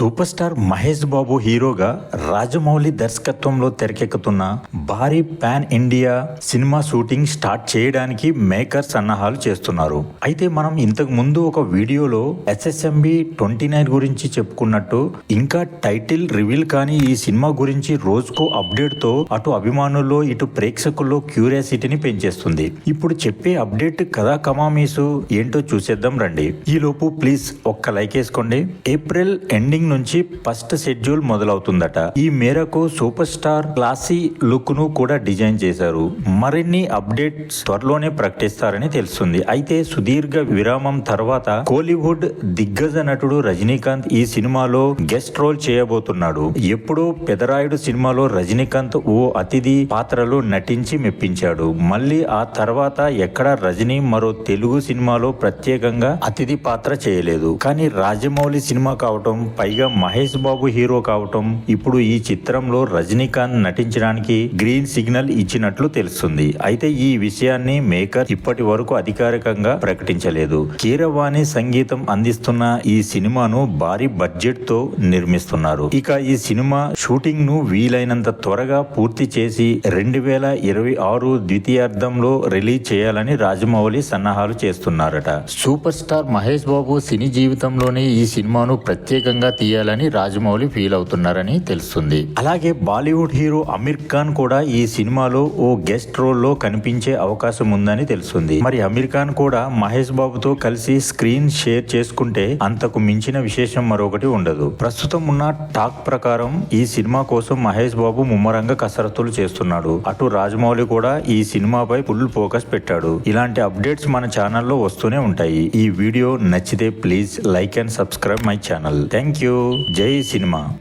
Super star Mahesh బాబు హీరోగా రాజమౌళి దర్శకత్వంలో తెరకెక్కుతున్న భారీ pan India cinema shooting start చేయడానికి మేకర్స్ సన్నాహాలు చేస్తున్నారు. అయితే మనం ఇంతకు ముందు ఒక వీడియోలో ఎస్ఎస్ఎంబి ట్వంటీ నైన్ గురించి చెప్పుకున్నట్టు ఇంకా టైటిల్ రివీల్ కానీ ఈ సినిమా గురించి రోజుకో అప్డేట్తో అటు అభిమానుల్లో ఇటు ప్రేక్షకుల్లో క్యూరియాసిటీని పెంచేస్తుంది. ఇప్పుడు చెప్పే అప్డేట్ కథా కమామీసు ఏంటో చూసేద్దాం రండి. ఈ లోపు ప్లీజ్ ఒక్క లైక్ వేసుకోండి. ఏప్రిల్ ఎండింగ్ నుంచి ఫస్ట్ షెడ్యూల్ మొదలవుతుందట. ఈ మేరకు సూపర్ స్టార్ క్లాసీ లుక్ను కూడా డిజైన్ చేశారు. మరిన్ని అప్డేట్స్ త్వరలోనే ప్రకటిస్తారని తెలుస్తుంది. అయితే సుదీర్ఘ విరామం తర్వాత కోలీవుడ్ దిగ్గజ నటుడు రజనీకాంత్ ఈ సినిమాలో గెస్ట్ రోల్ చేయబోతున్నాడు. ఎప్పుడో పెదరాయుడు సినిమాలో రజనీకాంత్ ఓ అతిథి పాత్రలో నటించి మెప్పించాడు. మళ్ళీ ఆ తర్వాత ఎక్కడ రజనీ మరో తెలుగు సినిమాలో ప్రత్యేకంగా అతిథి పాత్ర చేయలేదు. కానీ రాజమౌళి సినిమా కావటం పైగా మహేష్ బాబు హీరో కావటం ఇప్పుడు ఈ చిత్రంలో రజనీకాంత్ నటించడానికి గ్రీన్ సిగ్నల్ ఇచ్చినట్లు తెలుస్తుంది. అయితే ఈ విషయాన్ని మేకర్ ఇప్పటి వరకు అధికారికంగా ప్రకటించలేదు. కీరవాణి సంగీతం అందిస్తున్న ఈ సినిమాను భారీ బడ్జెట్తో నిర్మిస్తున్నారు. ఇక ఈ సినిమా షూటింగ్ను వీలైనంత త్వరగా పూర్తి చేసి రెండు వేల ఇరవై ఆరు ద్వితీయార్థంలో రిలీజ్ చేయాలని రాజమౌళి సన్నాహాలు చేస్తున్నారట. సూపర్ స్టార్ మహేష్ బాబు సినీ జీవితంలోనే ఈ సినిమాను ప్రత్యేకంగా తీయాలని రాజమౌళి ఫీల్ అవుతున్నారని తెలుస్తుంది. అలాగే బాలీవుడ్ హీరో అమీర్ ఖాన్ కూడా ఈ సినిమాలో ఓ గెస్ట్ రోల్లో కనిపించే అవకాశం ఉందని తెలుస్తుంది. మరి అమీర్ ఖాన్ కూడా మహేష్ బాబుతో కలిసి స్క్రీన్ షేర్ చేసుకుంటే అంతకు మించిన విశేషం మరొకటి ఉండదు. ప్రస్తుతం ఉన్న టాక్ ప్రకారం ఈ సినిమా కోసం మహేష్ బాబు ముమ్మరంగా కసరత్తులు చేస్తున్నాడు. అటు రాజమౌళి కూడా ఈ సినిమాపై ఫుల్ ఫోకస్ పెట్టాడు. ఇలాంటి అప్డేట్స్ మన ఛానల్లో వస్తూనే ఉంటాయి. ఈ వీడియో నచ్చితే please like and subscribe my channel. Thank you. You జై సినిమా.